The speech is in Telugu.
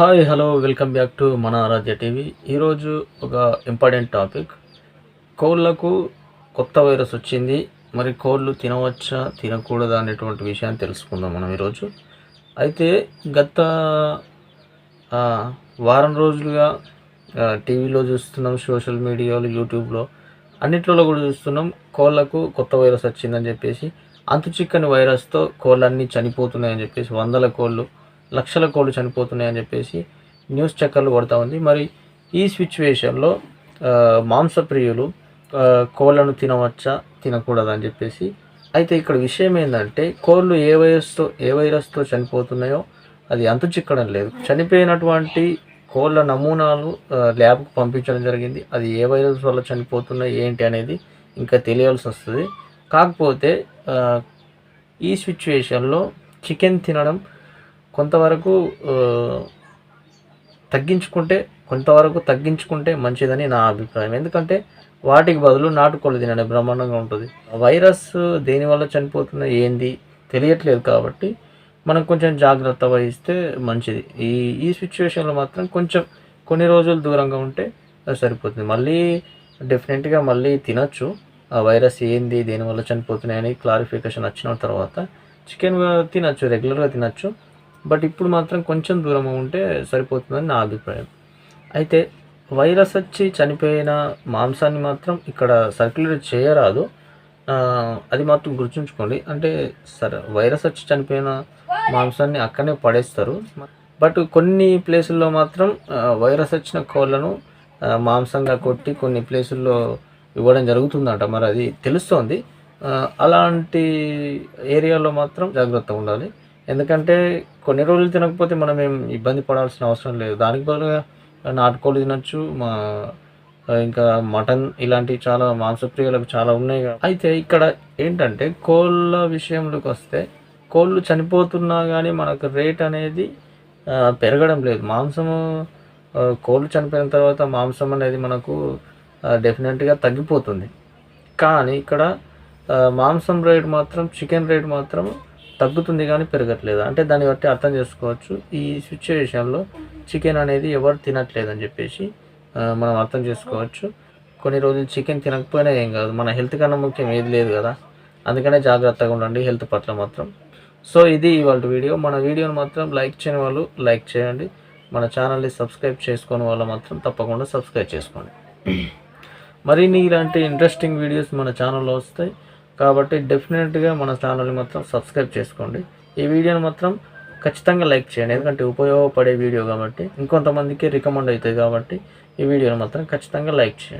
Hi hello welcome back to మన ఆరాధ్య టీవీ ఈరోజు ఒక ఇంపార్టెంట్ టాపిక్ కోళ్ళకు కొత్త వైరస్ వచ్చింది. మరి కోళ్ళు తినవచ్చా తినకూడదా అనేటువంటి విషయాన్ని తెలుసుకుందాం మనం ఈరోజు. అయితే గత వారం రోజులుగా టీవీలో చూస్తున్నాం సోషల్ మీడియాలో యూట్యూబ్లో అన్నిట్లలో కూడా చూస్తున్నాం కోళ్ళకు కొత్త వైరస్ వచ్చిందని చెప్పేసి అంతు చిక్కని వైరస్తో కోళ్ళన్నీ చనిపోతున్నాయని చెప్పేసి వందల కోళ్ళు లక్షల కోళ్ళు చనిపోతున్నాయని చెప్పేసి న్యూస్ చక్కర్లు కొడతా ఉంది. మరి ఈ సిచ్యువేషన్లో మాంసప్రియులు కోళ్ళను తినవచ్చా తినకూడదా అని చెప్పేసి. అయితే ఇక్కడ విషయం ఏంటంటే కోళ్ళు ఏ వైరస్తో ఏ వైరస్తో చనిపోతున్నాయో అది అంతు చిక్కడం లేదు. చనిపోయినటువంటి కోళ్ళ నమూనాలు ల్యాబ్కు పంపించడం జరిగింది. అది ఏ వైరస్ వల్ల చనిపోతున్నాయి ఏంటి అనేది ఇంకా తెలియాల్సి వస్తుంది. కాకపోతే ఈ సిచ్యువేషన్లో చికెన్ తినడం కొంతవరకు తగ్గించుకుంటే కొంతవరకు తగ్గించుకుంటే మంచిదని నా అభిప్రాయం. ఎందుకంటే వాటికి బదులు నాటుకోళ్ళు తినడం బ్రహ్మాండంగా ఉంటుంది. వైరస్ దేనివల్ల చనిపోతుందో ఏంది తెలియట్లేదు కాబట్టి మనం కొంచెం జాగ్రత్త వహిస్తే మంచిది. ఈ ఈ సిచ్యువేషన్లో మాత్రం కొంచెం కొన్ని రోజులు దూరంగా ఉంటే అది సరిపోతుంది. మళ్ళీ డెఫినెట్గా మళ్ళీ తినచ్చు. ఆ వైరస్ ఏంది దేనివల్ల చనిపోతున్నాయని క్లారిఫికేషన్ వచ్చిన తర్వాత చికెన్ తినచ్చు రెగ్యులర్గా తినచ్చు. బట్ ఇప్పుడు మాత్రం కొంచెం దూరం ఉంటే సరిపోతుందని నా అభిప్రాయం. అయితే వైరస్ వచ్చి చనిపోయిన మాంసాన్ని మాత్రం ఇక్కడ సర్క్యులేట్ చేయరాదు. అది మాత్రం గుర్తుంచుకోండి. అంటే సరే వైరస్ వచ్చి చనిపోయిన మాంసాన్ని అక్కడనే పడేస్తారు. బట్ కొన్ని ప్లేసుల్లో మాత్రం వైరస్ వచ్చిన కోళ్ళను మాంసంగా కొట్టి కొన్ని ప్లేసుల్లో ఇవ్వడం జరుగుతుందంట. మరి అది తెలుస్తోంది. అలాంటి ఏరియాలో మాత్రం జాగ్రత్తగా ఉండాలి. ఎందుకంటే కొన్ని రోజులు తినకపోతే మనం ఏం ఇబ్బంది పడాల్సిన అవసరం లేదు. దానికి బదులుగా నాటుకోళ్ళు తినచ్చు మా ఇంకా మటన్ ఇలాంటి చాలా మాంసప్రియులకు చాలా ఉన్నాయి కదా. అయితే ఇక్కడ ఏంటంటే కోళ్ళ విషయంలోకి వస్తే కోళ్ళు చనిపోతున్నా కానీ మనకు రేట్ అనేది పెరగడం లేదు. మాంసము కోళ్ళు చనిపోయిన తర్వాత మాంసం అనేది మనకు డెఫినెట్గా తగ్గిపోతుంది. కానీ ఇక్కడ మాంసం రేట్ మాత్రం చికెన్ రేట్ మాత్రం తగ్గుతుంది కానీ పెరగట్లేదు. అంటే దాన్ని బట్టి అర్థం చేసుకోవచ్చు. ఈ సిచ్యువేషన్లో చికెన్ అనేది ఎవరు తినట్లేదు అని చెప్పేసి మనం అర్థం చేసుకోవచ్చు. కొన్ని రోజులు చికెన్ తినకపోయినా ఏం కాదు. మన హెల్త్ కన్నా ముఖ్యం ఏది లేదు కదా. అందుకనే జాగ్రత్తగా ఉండండి హెల్త్ పట్ల మాత్రం. సో ఇది ఇవాళ వీడియో. మన వీడియోని మాత్రం లైక్ చేయని వాళ్ళు లైక్ చేయండి. మన ఛానల్ని సబ్స్క్రైబ్ చేసుకుని వాళ్ళు మాత్రం తప్పకుండా సబ్స్క్రైబ్ చేసుకోండి. మరిన్ని ఇలాంటి ఇంట్రెస్టింగ్ వీడియోస్ మన ఛానల్లో వస్తాయి. కాబట్టి డెఫినెట్గా మన ఛానల్ని మాత్రం సబ్స్క్రైబ్ చేసుకోండి. ఈ వీడియోని మాత్రం ఖచ్చితంగా లైక్ చేయండి. ఎందుకంటే ఉపయోగపడే వీడియో కాబట్టి ఇంకొంతమందికి రికమెండ్ అవుతుంది కాబట్టి ఈ వీడియోని మాత్రం ఖచ్చితంగా లైక్ చేయండి.